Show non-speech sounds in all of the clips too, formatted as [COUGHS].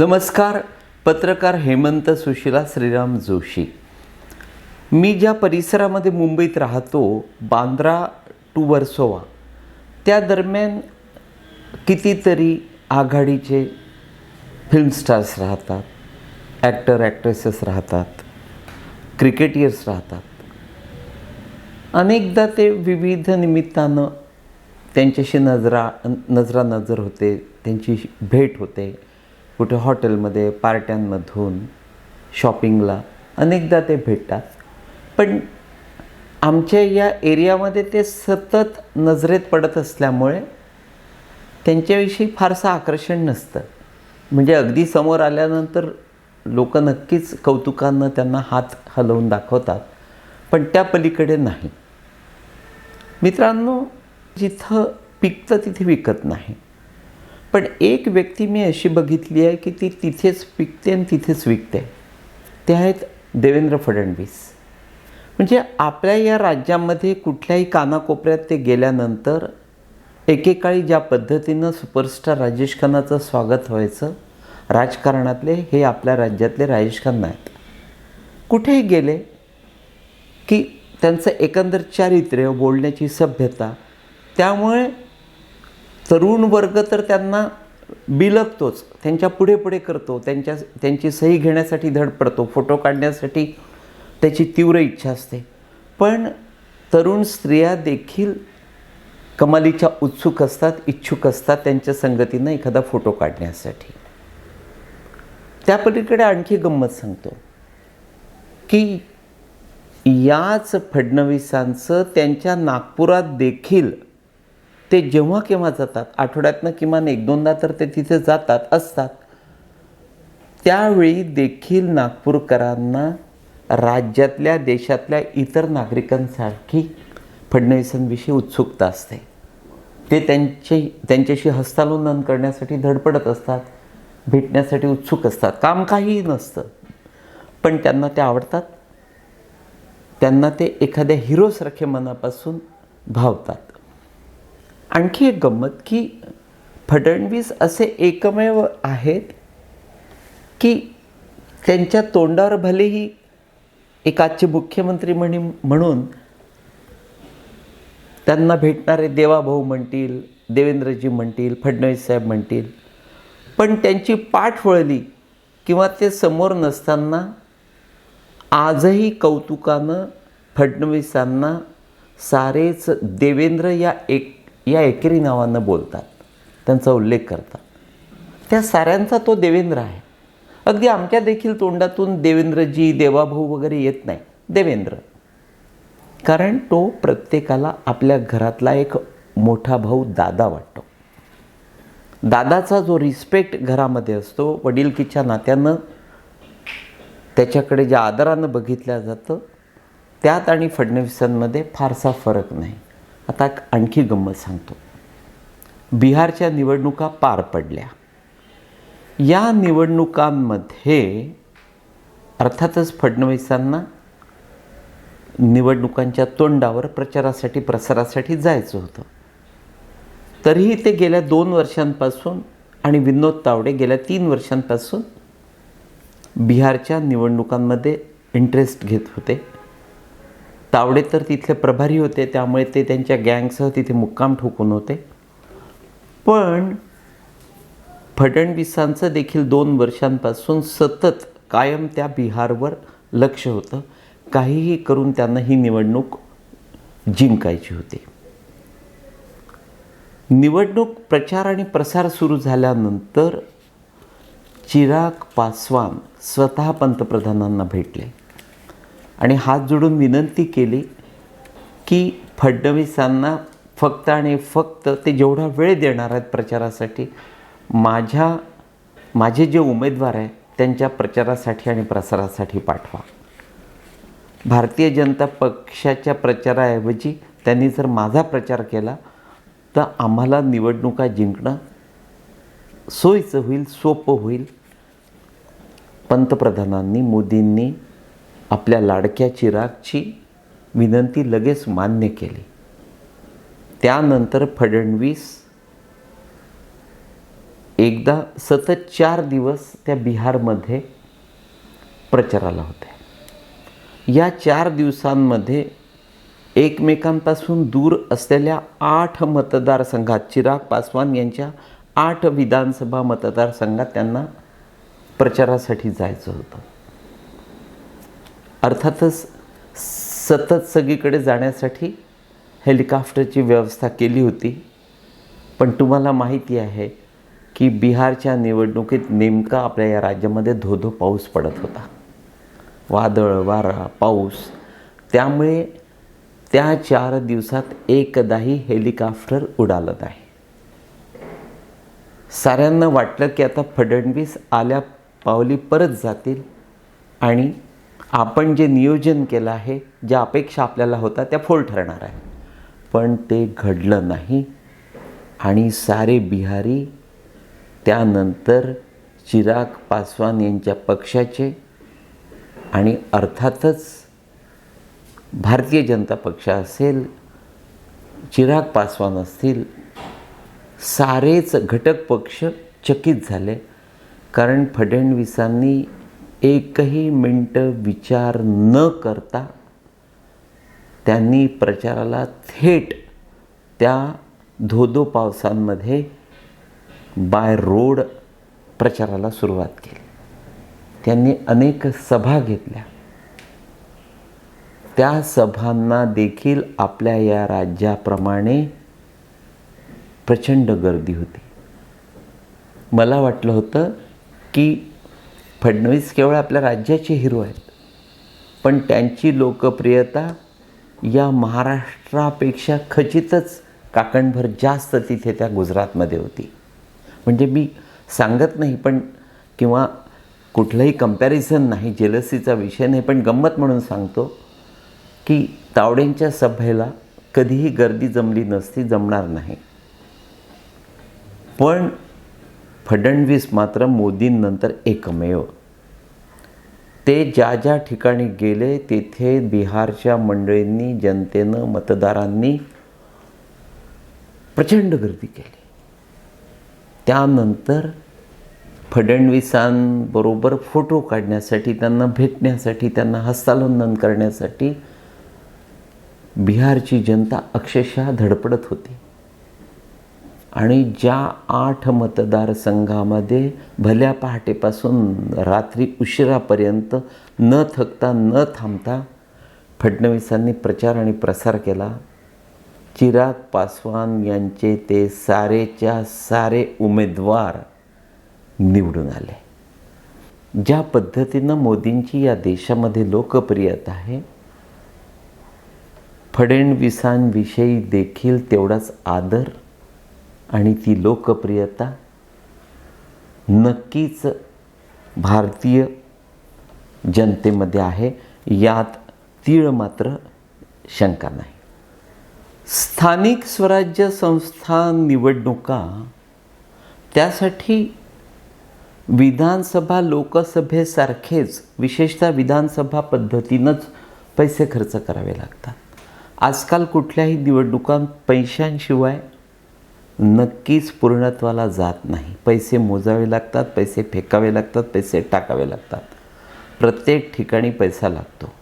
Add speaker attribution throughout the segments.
Speaker 1: नमस्कार पत्रकार हेमंत सुशिला श्रीराम जोशी. मी ज्या परिसरामध्ये मुंबईत राहतो बांद्रा टू वर्सोवा त्या दरम्यान कितीतरी आघाडीचे फिल्म स्टार्स राहतात ॲक्टर ॲक्ट्रेसेस राहतात क्रिकेटियर्स राहतात. अनेकदा ते विविध निमित्तानं त्यांच्याशी नजरा नजरा नजर होते त्यांची भेट होते. कुठे हॉटेलमध्ये पार्ट्यांमधून शॉपिंगला अनेकदा ते भेटतात. पण आमच्या या एरियामध्ये ते सतत नजरेत पडत असल्यामुळे त्यांच्याविषयी फारसं आकर्षण नसतं. म्हणजे अगदी समोर आल्यानंतर लोक नक्कीच कौतुकानं त्यांना हात हलवून दाखवतात पण त्या पलीकडे नाही. मित्रांनो जिथं पिकतं तिथे विकत नाही. पण एक व्यक्ती मी अशी बघितली आहे की ती तिथेच पिकते आणि तिथेच विकते. ते आहेत देवेंद्र फडणवीस. म्हणजे आपल्या या राज्यामध्ये कुठल्याही कानाकोपऱ्यात ते गेल्यानंतर एकेकाळी ज्या पद्धतीनं सुपरस्टार राजेश खन्नाचं स्वागत व्हायचं राजकारणातले हे आपल्या राज्यातले राजेश खन्ना आहेत. कुठेही गेले की त्यांचं एकंदर चारित्र्य बोलण्याची सभ्यता त्यामुळे तरुण वर्ग तर त्यांना बिलगतोच त्यांच्या पुढे पुढे करतो त्यांच्या त्यांची सही घेण्यासाठी धडपडतो फोटो काढण्यासाठी त्याची तीव्र इच्छा असते. पण तरुण स्त्रिया देखील कमालीच्या उत्सुक असतात इच्छुक असतात त्यांच्या संगतीनं एखादा फोटो काढण्यासाठी. त्या पलीकडे आणखी गंमत सांगतो की याच फडणवीसांचं त्यांच्या नागपुरात देखील ते जेव्हा केव्हा जातात आठवड्यातनं किमान एक दोनदा तर ते तिथे जातात असतात. त्यावेळी देखील नागपूरकरांना राज्यातल्या देशातल्या इतर नागरिकांसारखी फडणवीसांविषयी उत्सुकता असते. ते त्यांचे त्यांच्याशी हस्तालोंदन करण्यासाठी धडपडत असतात भेटण्यासाठी उत्सुक असतात. काम काहीही नसतं पण त्यांना ते आवडतात. त्यांना ते एखाद्या हिरोसारखे मनापासून भावतात. आणखी एक गंमत की फडणवीस असे एकमेव आहेत की त्यांच्या तोंडावर भलेही एकाचे मुख्यमंत्री म्हणी म्हणून त्यांना भेटणारे देवाभाऊ म्हणतील देवेंद्रजी म्हणतील फडणवीस साहेब म्हणतील पण त्यांची पाठ वळली किंवा ते समोर नसताना आजही कौतुकानं फडणवीसांना सारेच देवेंद्र या एक या एकेरी नावानं बोलतात. त्यांचा उल्लेख करतात. त्या साऱ्यांचा तो देवेंद्र आहे. अगदी आमच्या देखील तोंडातून देवेंद्रजी देवाभाऊ वगैरे येत नाही. देवेंद्र. कारण तो प्रत्येकाला आपल्या घरातला एक मोठा भाऊ दादा वाटतो. दादाचा जो रिस्पेक्ट घरामध्ये असतो वडीलकीच्या नात्यानं त्याच्याकडे ज्या आदरानं बघितलं जातं त्यात आणि फडणवीसांमध्ये फारसा फरक नाही. आता एक आणखी गंमत सांगतो. बिहारच्या निवडणुका पार पडल्या. या निवडणुकांमध्ये अर्थातच फडणवीसांना निवडणुकांच्या तोंडावर प्रचारासाठी प्रसारासाठी जायचं होतं. तरीही ते गेल्या दोन वर्षांपासून आणि विनोद तावडे गेल्या तीन वर्षांपासून बिहारच्या निवडणुकांमध्ये इंटरेस्ट घेत होते. तावडे तर तिथले प्रभारी होते त्यामुळे ते त्यांच्या गँगसह तिथे मुक्काम ठोकून होते. पण फडणवीसांचं देखील दोन वर्षांपासून सतत कायम त्या बिहारवर लक्ष होतं. काहीही करून त्यांना ही निवडणूक जिंकायची होती. निवडणूक प्रचार आणि प्रसार सुरू झाल्यानंतर चिराग पासवान स्वतः पंतप्रधानांना भेटले. आणि हात जोडून विनंती केली की फडणवीसांना फक्त आणि फक्त ते जेवढा वेळ देणार आहेत प्रचारासाठी माझ्या माझे जे उमेदवार आहेत त्यांच्या प्रचारासाठी आणि प्रसारासाठी पाठवा. भारतीय जनता पक्षाच्या प्रचाराऐवजी त्यांनी जर माझा प्रचार केला तर आम्हाला निवडणुका जिंकणं सोयीचं होईल सोपं होईल. पंतप्रधानांनी मोदींनी आपल्या लाडक्या चिरागची विनंती लगेच मान्य केली. त्यानंतर फडणवीस एकदा सतत चार दिवस त्या बिहारमध्ये प्रचाराला होते. या चार दिवसांमध्ये एकमेकांपासून दूर असलेल्या आठ मतदारसंघात चिराग पासवान यांच्या आठ विधानसभा मतदारसंघात त्यांना प्रचारासाठी जायचं होतं. अर्थातच सतत सगळीकडे जाण्यासाठी हेलिकॉप्टरची व्यवस्था केली होती. पण तुम्हाला माहिती आहे की बिहारच्या निवडणुकीत नेमका आपल्या या राज्यामध्ये धोधो पाऊस पडत होता. वादळ वारा पाऊस. त्यामुळे त्या चार दिवसात एकदाही हेलिकॉप्टर उडालं नाही. साऱ्यांना वाटलं की आता फडणवीस आल्या पावली परत जातील आणि आपण जे नियोजन केलं आहे ज्या अपेक्षा आपल्याला होता त्या फोल ठरणार आहे. पण ते घडलं नाही आणि सारे बिहारी त्यानंतर चिराग पासवान यांच्या पक्षाचे आणि अर्थातच भारतीय जनता पक्ष असेल चिराग पासवान असतील सारेच घटक पक्ष चकित झाले. कारण फडणवीसांनी एकही मिनटं विचार न करता त्यांनी प्रचाराला थेट त्या धोधो पावसांमध्ये बाय रोड प्रचाराला सुरुवात केली. त्यांनी अनेक सभा घेतल्या. त्या सभांना देखील आपल्या या राज्याप्रमाणे प्रचंड गर्दी होती. मला वाटलं होतं की फडणवीस केवळ आपल्या राज्याचे हिरो आहेत. पण त्यांची लोकप्रियता या महाराष्ट्रापेक्षा खचितच काकणभर जास्त तिथे त्या गुजरातमध्ये होती. म्हणजे मी सांगत नाही पण किंवा कुठलंही कंपॅरिझन नाही जेलसीचा विषय नाही पण गंमत म्हणून सांगतो की तावडेंच्या सभेला कधीही गर्दी जमली नसती जमणार नाही. पण फडणवीस मात्र मोदींनंतर एकमेव. ते ज्या ज्या ठिकाणी गेले तेथे बिहारच्या मंडळींनी जनतेनं मतदारांनी प्रचंड गर्दी केली. त्यानंतर फडणवीसांबरोबर फोटो काढण्यासाठी त्यांना भेटण्यासाठी त्यांना हस्तालोंदन करण्यासाठी बिहारची जनता अक्षरशः धडपडत होती. आणि ज्या आठ मतदारसंघामध्ये भल्या पहाटेपासून रात्री उशिरापर्यंत न थकता न थांबता फडणवीसांनी प्रचार आणि प्रसार केला. चिराग पासवान यांचे ते सारेच्या सारे उमेदवार निवडून आले. ज्या पद्धतीनं मोदींची या देशामध्ये लोकप्रियता आहे फडणवीसांविषयी देखील तेवढाच आदर आणि ती लोकप्रियता नक्कीच भारतीय जनतेमध्ये आहे. यात तीळ मात्र शंका नाही. स्थानिक स्वराज्य संस्था निवडणुका त्यासाठी विधानसभा लोकसभेसारखेच विशेषतः विधानसभा पद्धतीनंच पैसे खर्च करावे लागतात. आजकाल कुठल्याही निवडणुकांत पैशांशिवाय नक्कीच पूर्णत्वाला जात नाही. पैसे मोजावे लागतात पैसे फेकावे लागतात पैसे टाकावे लागतात. प्रत्येक ठिकाणी पैसा लागतो.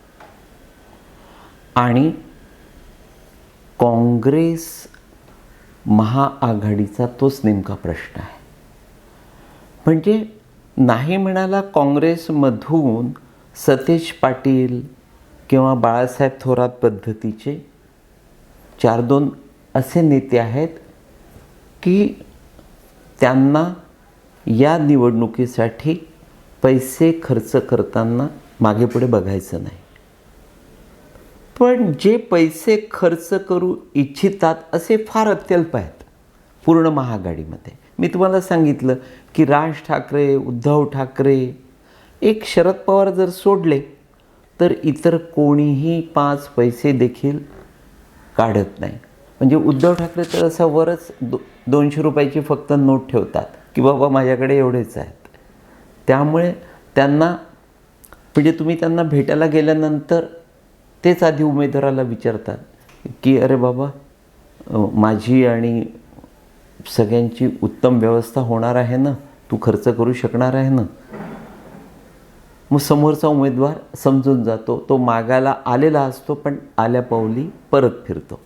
Speaker 1: आणि काँग्रेस महाआघाडीचा तोच नेमका प्रश्न आहे. म्हणजे नाही म्हणाला काँग्रेसमधून सतेज पाटील किंवा बाळासाहेब थोरात पद्धतीचे चार दोन असे नेते आहेत की त्यांना या निवडणुकीसाठी पैसे खर्च करताना मागे पुढे बघायचं नाही. पण जे पैसे खर्च करू इच्छितात असे फार अत्यल्प आहेत पूर्ण महाआघाडीमध्ये. मी तुम्हाला सांगितलं की राज ठाकरे उद्धव ठाकरे एक शरद पवार जर सोडले तर इतर कोणीही पाच पैसे देखील काढत नाही. म्हणजे उद्धव ठाकरे तर असा वरच दो दोनशे रुपयाची फक्त नोट ठेवतात की बाबा माझ्याकडे एवढेच आहेत. त्यामुळे त्यांना म्हणजे तुम्ही त्यांना भेटायला गेल्यानंतर तेच आधी उमेदवाराला विचारतात की अरे बाबा माझी आणि सगळ्यांची उत्तम व्यवस्था होणार आहे ना? तू खर्च करू शकणार आहे ना? मग समोरचा उमेदवार समजून जातो तो मागायला आलेला असतो पण आल्या पावली परत फिरतो.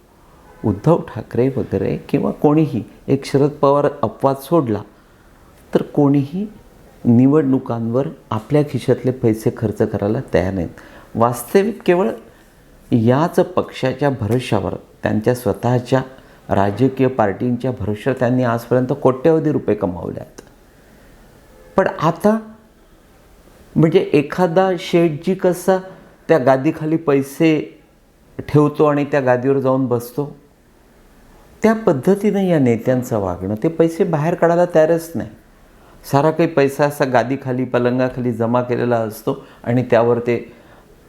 Speaker 1: उद्धव ठाकरे वगैरे किंवा कोणीही एक शरद पवार अपवाद सोडला तर कोणीही निवडणुकांवर आपल्या खिशातले पैसे खर्च करायला तयार नाहीत. वास्तविक केवळ याच पक्षाच्या भरोशावर त्यांच्या स्वतःच्या राजकीय पार्टींच्या भरोश्यावर त्यांनी आजपर्यंत कोट्यवधी रुपये कमावले आहेत. पण आता म्हणजे एखादा शेठजी कसा त्या गादीखाली पैसे ठेवतो आणि त्या गादीवर जाऊन बसतो? त्या पद्धतीनं या नेत्यांचं वागणं ते पैसे बाहेर काढायला तयारच नाही. सारा काही पैसा असा गादीखाली पलंगाखाली जमा केलेला असतो आणि त्यावर ते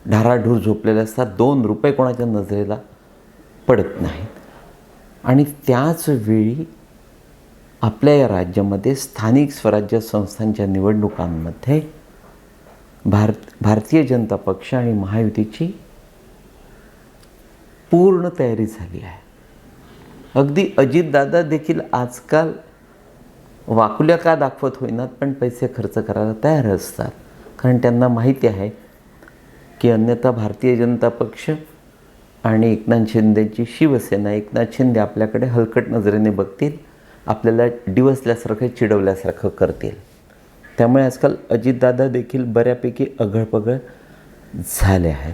Speaker 1: ढाराढूर झोपलेले असतात. दोन रुपये कोणाच्या नजरेला पडत नाहीत. आणि त्याच वेळी आपल्या या राज्यामध्ये स्थानिक स्वराज्य संस्थांच्या निवडणुकांमध्ये भारत भारतीय जनता पक्ष आणि महायुतीची पूर्ण तयारी झाली आहे. अगदी अजितदादा देखील आजकाल वाकुल्या का दाखवत होईनात पण पैसे खर्च करायला तयार असतात. कारण त्यांना माहिती आहे की अन्यथा भारतीय जनता पक्ष आणि एकनाथ शिंदेची शिवसेना एकनाथ शिंदे आपल्याकडे हलकट नजरेने बघतील आपल्याला डिवसल्यासारखं चिडवल्यासारखं करतील. त्यामुळे आजकाल अजितदादा देखील बऱ्यापैकी अघळपघळ झाले आहेत.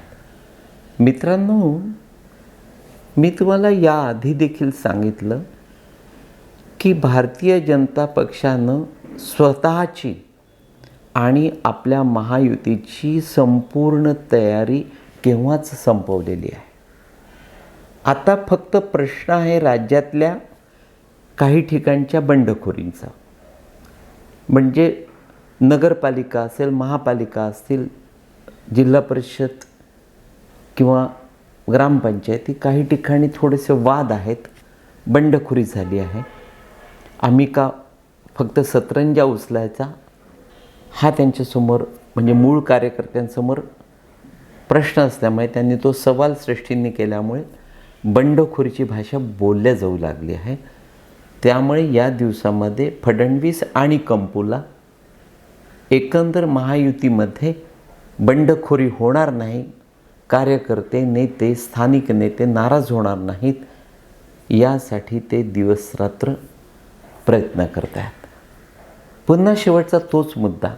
Speaker 1: मित्रांनो मी तुम्हाला याआधी देखील सांगितलं की भारतीय जनता पक्षानं स्वतःची आणि आपल्या महायुतीची संपूर्ण तयारी केव्हाच संपवलेली आहे? आता फक्त प्रश्न आहे राज्यातल्या काही ठिकाणच्या बंडखोरींचा. म्हणजे नगरपालिका असेल महापालिका असतील जिल्हा परिषद किंवा ग्रामपंचायती काही ठिकाणी थोडेसे वाद आहेत. बंडखोरी झाली आहे. आम्ही का फक्त सतरंजा उचलायचा? हा त्यांच्यासमोर म्हणजे मूळ कार्यकर्त्यांसमोर प्रश्न असल्यामुळे त्यांनी तो सवाल सृष्टींनी केल्यामुळे बंडखोरीची भाषा बोलल्या जाऊ लागली आहे. त्यामुळे या दिवसामध्ये फडणवीस आणि कंपूला एकंदर महायुतीमध्ये बंडखोरी होणार नाही कार्यकर्ते नेते स्थानिक नेते नाराज होणार नाहीत. यासाठी ते दिवसरात्र प्रयत्न करत आहेत पुन्हा शेवटचा तोच मुद्दा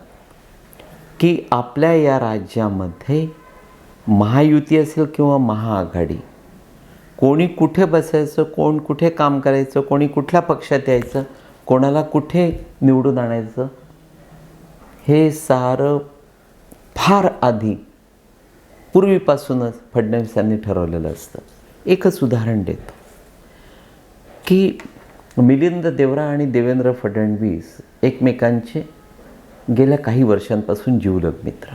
Speaker 1: की आपल्या या राज्यामध्ये महायुती असेल किंवा महाआघाडी कोणी कुठे बसायचं कोण कुठे काम करायचं कोणी कुठल्या पक्षात यायचं कोणाला कुठे निवडून आणायचं हे सारं फार आधी पूर्वीपासूनच फडणवीसांनी ठरवलेलं असतं. एकच उदाहरण देतो. की मिलिंद देवरा आणि देवेंद्र फडणवीस एकमेकांचे गेल्या काही वर्षांपासून जीवलग मित्र.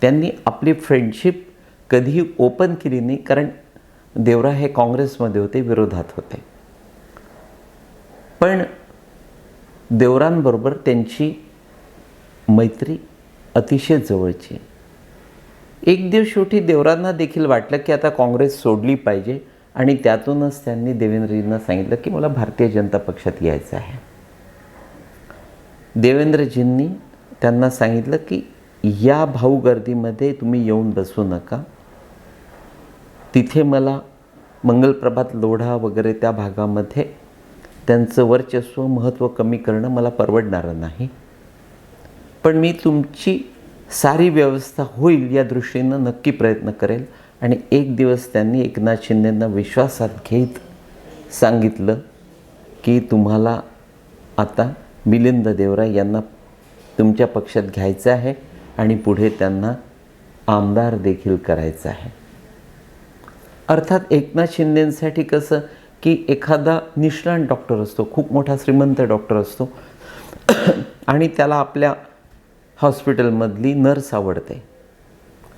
Speaker 1: त्यांनी आपली फ्रेंडशिप कधीही ओपन केली नाही कारण देवरा हे काँग्रेसमध्ये होते विरोधात होते. पण देवरांबरोबर त्यांची मैत्री अतिशय जवळची एक दिवस शेवटी देवरांना देखील वाटलं की आता काँग्रेस सोडली पाहिजे आणि त्यातूनच त्यांनी देवेंद्रजींना सांगितलं की मला भारतीय जनता पक्षात यायचं आहे. देवेंद्रजींनी त्यांना सांगितलं की या भाऊ गर्दीमध्ये तुम्ही येऊन बसू नका. तिथे मला मंगलप्रभात लोढा वगैरे त्या भागामध्ये त्यांचं वर्चस्व महत्त्व कमी करणं मला परवडणारं नाही. पण मी तुमची सारी व्यवस्था होईल या दृष्टीनं नक्की प्रयत्न करेल. आणि एक दिवस त्यांनी एकनाथ शिंदेंना विश्वासात घेत सांगितलं की तुम्हाला आता मिलिंद देवराय यांना तुमच्या पक्षात घ्यायचं आहे आणि पुढे त्यांना आमदार देखील करायचं आहे. अर्थात एकनाथ शिंदेंसाठी कसं की एखादा निष्णात डॉक्टर असतो खूप मोठा श्रीमंत डॉक्टर असतो. [COUGHS] आणि त्याला आपल्या हॉस्पिटलमधली नर्स आवडते.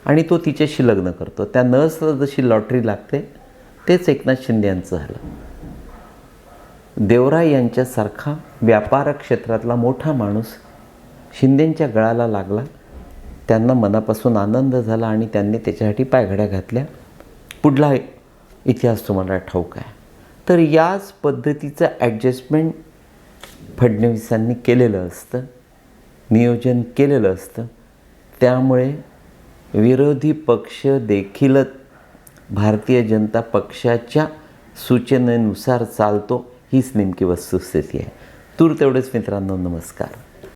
Speaker 1: आणि तो तिच्याशी लग्न करतो. त्या नर्सला जशी लॉटरी लागते तेच एकनाथ शिंदे यांचं झालं. देवराय यांच्यासारखा व्यापार क्षेत्रातला मोठा माणूस शिंदेंच्या गळाला लागला. त्यांना मनापासून आनंद झाला आणि त्यांनी त्याच्यासाठी पायघड्या घातल्या. पुढला इतिहास तुम्हाला ठाऊक आहे. तर याच पद्धतीचं ॲडजस्टमेंट फडणवीसांनी केलेलं असतं. नियोजन केलेलं असतं. त्यामुळे विरोधी पक्ष देखील भारतीय जनता पक्षाच्या सूचनेनुसार चालतो हीच नेमकी वस्तुस्थिती आहे. तूर तेवढेच मित्रांनो नमस्कार.